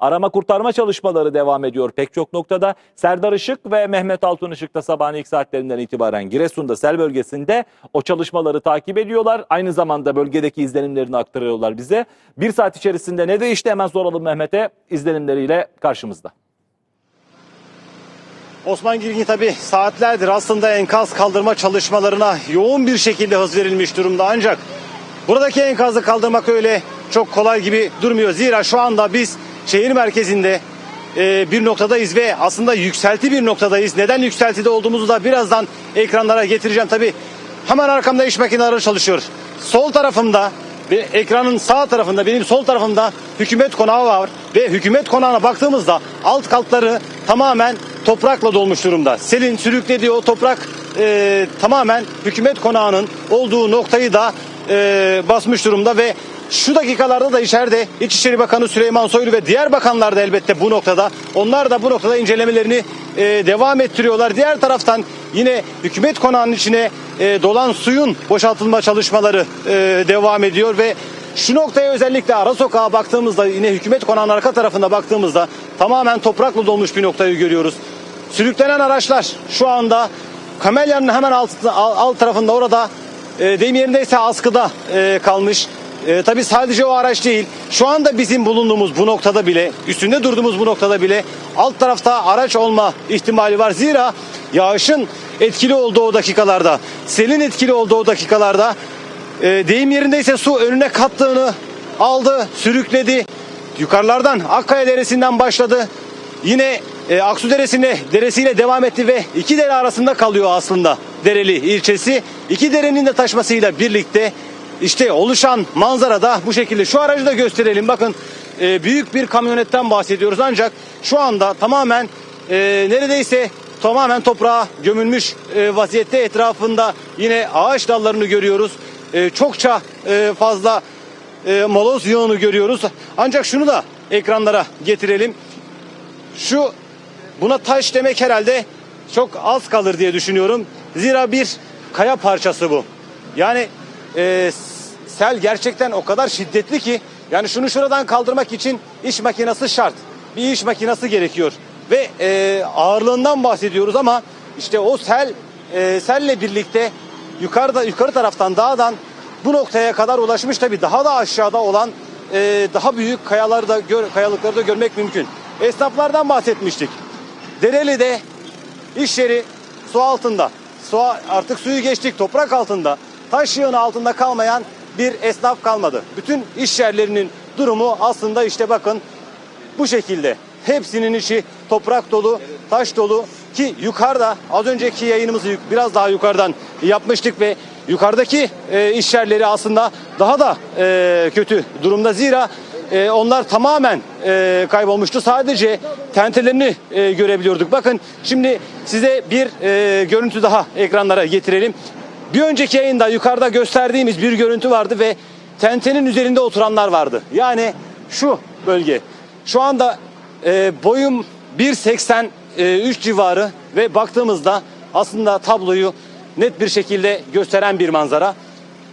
Arama kurtarma çalışmaları devam ediyor pek çok noktada. Serdar Işık ve Mehmet Altun Işık da sabahın ilk saatlerinden itibaren Giresun'da sel bölgesinde o çalışmaları takip ediyorlar. Aynı zamanda bölgedeki izlenimlerini aktarıyorlar bize. Bir saat içerisinde ne değişti hemen soralım Mehmet'e izlenimleriyle karşımızda. Osman Girgin tabi saatlerdir aslında enkaz kaldırma çalışmalarına yoğun bir şekilde hız verilmiş durumda ancak buradaki enkazı kaldırmak öyle çok kolay gibi durmuyor. Zira şu anda biz şehir merkezinde e, bir noktadayız ve aslında yükselti bir noktadayız. Neden yükseltide olduğumuzu da birazdan ekranlara getireceğim. Tabi hemen arkamda iş makineleri çalışıyor. Sol tarafımda ve ekranın sağ tarafında benim sol tarafımda hükümet konağı var ve hükümet konağına baktığımızda alt katları tamamen toprakla dolmuş durumda. Selin sürüklediği o toprak e, tamamen hükümet konağının olduğu noktayı da e, basmış durumda ve şu dakikalarda da içeride İçişleri Bakanı Süleyman Soylu ve diğer bakanlar da elbette bu noktada. Onlar da bu noktada incelemelerini e, devam ettiriyorlar. Diğer taraftan yine hükümet konağının içine e, dolan suyun boşaltılma çalışmaları e, devam ediyor ve şu noktaya özellikle ara sokağa baktığımızda yine hükümet konağının arka tarafında baktığımızda tamamen toprakla dolmuş bir noktayı görüyoruz. Sürüklenen araçlar şu anda kamelyanın hemen alt, alt tarafında orada e, deyim yerindeyse askıda e, kalmış. E, tabii sadece o araç değil. Şu anda bizim bulunduğumuz bu noktada bile, üstünde durduğumuz bu noktada bile alt tarafta araç olma ihtimali var. Zira yağışın etkili olduğu o dakikalarda, selin etkili olduğu o dakikalarda e, deyim yerindeyse su önüne kattığını aldı, sürükledi. Yukarılardan Akkaya Deresi'nden başladı. Yine e, Aksu Deresi'ne deresiyle devam etti ve iki dere arasında kalıyor aslında Dereli ilçesi. İki derenin de taşmasıyla birlikte işte oluşan manzara da bu şekilde. Şu aracı da gösterelim. Bakın e, büyük bir kamyonetten bahsediyoruz ancak şu anda tamamen e, neredeyse tamamen toprağa gömülmüş e, vaziyette etrafında yine ağaç dallarını görüyoruz. Çokça fazla e, moloz yığını görüyoruz. Ancak şunu da ekranlara getirelim. Şu buna taş demek herhalde çok az kalır diye düşünüyorum. Zira bir kaya parçası bu. Yani e, sel gerçekten o kadar şiddetli ki yani şunu şuradan kaldırmak için iş makinesi şart. Bir iş makinesi gerekiyor. Ve e, ağırlığından bahsediyoruz ama işte o sel e, selle birlikte yukarıda yukarı taraftan dağdan bu noktaya kadar ulaşmış tabii daha da aşağıda olan e, daha büyük kayaları da gör, kayalıkları da görmek mümkün. Esnaflardan bahsetmiştik. Dereli'de iş yeri su altında. Su artık suyu geçtik toprak altında. Taş yığını altında kalmayan bir esnaf kalmadı. Bütün iş yerlerinin durumu aslında işte bakın bu şekilde. Hepsinin içi toprak dolu, taş dolu ki yukarıda az önceki yayınımızı biraz daha yukarıdan yapmıştık ve yukarıdaki e, iş yerleri aslında daha da e, kötü durumda. Zira e, onlar tamamen e, kaybolmuştu. Sadece tentelerini e, görebiliyorduk. Bakın şimdi size bir e, görüntü daha ekranlara getirelim. Bir önceki yayında yukarıda gösterdiğimiz bir görüntü vardı ve tentenin üzerinde oturanlar vardı. Yani şu bölge. Şu anda e, boyum 1.83 civarı ve baktığımızda aslında tabloyu net bir şekilde gösteren bir manzara.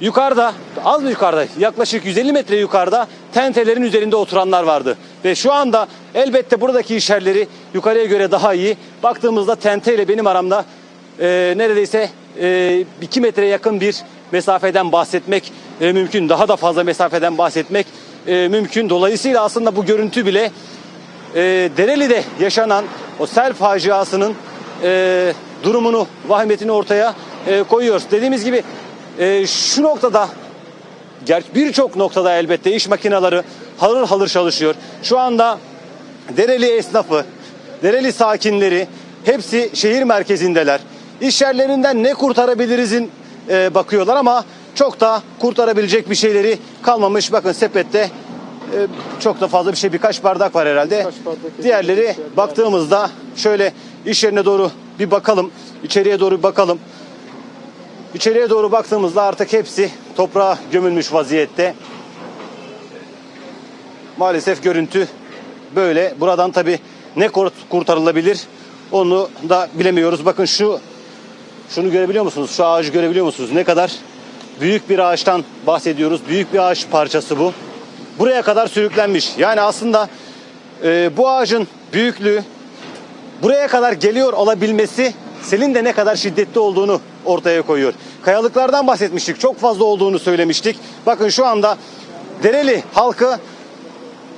Yukarıda, az mı yukarıda, yaklaşık 150 metre yukarıda tentelerin üzerinde oturanlar vardı. Ve şu anda elbette buradaki iş yerleri yukarıya göre daha iyi. Baktığımızda tente ile benim aramda e, neredeyse e, 2 metreye yakın bir mesafeden bahsetmek e, mümkün. Daha da fazla mesafeden bahsetmek e, mümkün. Dolayısıyla aslında bu görüntü bile e, Dereli'de yaşanan o sel faciasının e, durumunu, vahimetini ortaya e, koyuyor. Dediğimiz gibi e, şu noktada birçok noktada elbette iş makineleri halır halır çalışıyor. Şu anda Dereli esnafı, Dereli sakinleri hepsi şehir merkezindeler. İş yerlerinden ne kurtarabilirizin e, bakıyorlar ama çok da kurtarabilecek bir şeyleri kalmamış. Bakın sepette e, çok da fazla bir şey birkaç bardak var herhalde. bardak, Diğerleri şey. baktığımızda şöyle iş yerine doğru bir bakalım. içeriye doğru bir bakalım. İçeriye doğru baktığımızda artık hepsi toprağa gömülmüş vaziyette. Maalesef görüntü böyle. Buradan tabi ne kurt- kurtarılabilir onu da bilemiyoruz. Bakın şu şunu görebiliyor musunuz? Şu ağacı görebiliyor musunuz? Ne kadar büyük bir ağaçtan bahsediyoruz. Büyük bir ağaç parçası bu. Buraya kadar sürüklenmiş. Yani aslında e, bu ağacın büyüklüğü buraya kadar geliyor olabilmesi selin de ne kadar şiddetli olduğunu ortaya koyuyor. Kayalıklardan bahsetmiştik. Çok fazla olduğunu söylemiştik. Bakın şu anda Dereli halkı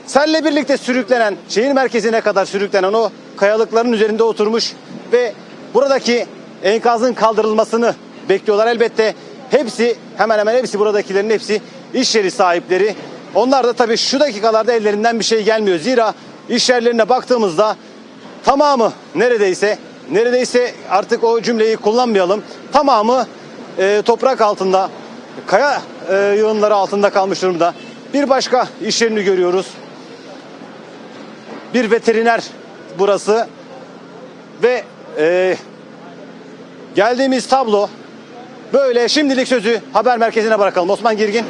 selle birlikte sürüklenen, şehir merkezine kadar sürüklenen o kayalıkların üzerinde oturmuş ve buradaki enkazın kaldırılmasını bekliyorlar. Elbette hepsi hemen hemen hepsi buradakilerin hepsi iş yeri sahipleri. Onlar da tabii şu dakikalarda ellerinden bir şey gelmiyor. Zira iş yerlerine baktığımızda tamamı neredeyse neredeyse artık o cümleyi kullanmayalım. Tamamı e, toprak altında, kaya e, yığınları altında kalmış durumda. Bir başka iş yerini görüyoruz. Bir veteriner burası ve e, geldiğimiz tablo böyle şimdilik sözü haber merkezine bırakalım. Osman Girgin.